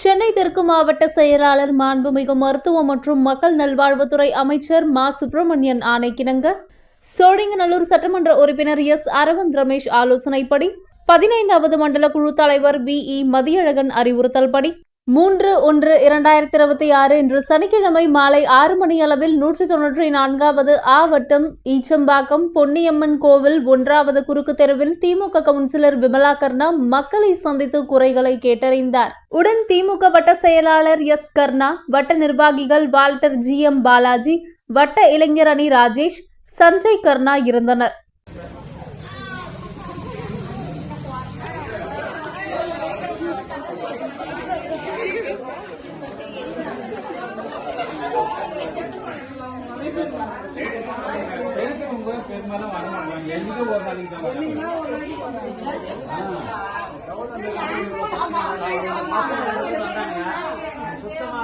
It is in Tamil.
சென்னை தெற்கு மாவட்ட செயலாளர் மாண்புமிகு மருத்துவ மற்றும் மக்கள் நல்வாழ்வுத்துறை அமைச்சர் மா. சுப்பிரமணியன் ஆணைக்கிணங்க. சோழிங்கநல்லூர் சட்டமன்ற உறுப்பினர் எஸ். அரவிந்த் ரமேஷ் ஆலோசனைப்படி பதினைந்தாவது மண்டல குழு தலைவர் வி. இ. மதியழகன் அறிவுறுத்தல்படி மூன்று ஒன்று இரண்டாயிரத்தி இருபத்தி ஆறு இன்று சனிக்கிழமை மாலை ஆறு மணி அளவில் நூற்றி தொன்னூற்றி நான்காவது ஆ வட்டம் ஈச்சம்பாக்கம் பொன்னியம்மன் கோவில் ஒன்றாவது குறுக்கு தெருவில் திமுக கவுன்சிலர் விமலா கர்ணா மக்களை சந்தித்து குறைகளை கேட்டறிந்தார். உடன் திமுக வட்ட செயலாளர் எஸ் கர்ணா வட்ட நிர்வாகிகள் வால்டர் ஜி எம் பாலாஜி வட்ட இளைஞர் அணி ராஜேஷ் சஞ்சய் கர்ணா இருந்தனர். எடுக்கிறவங்க பெரும்பாலும் சுத்தமா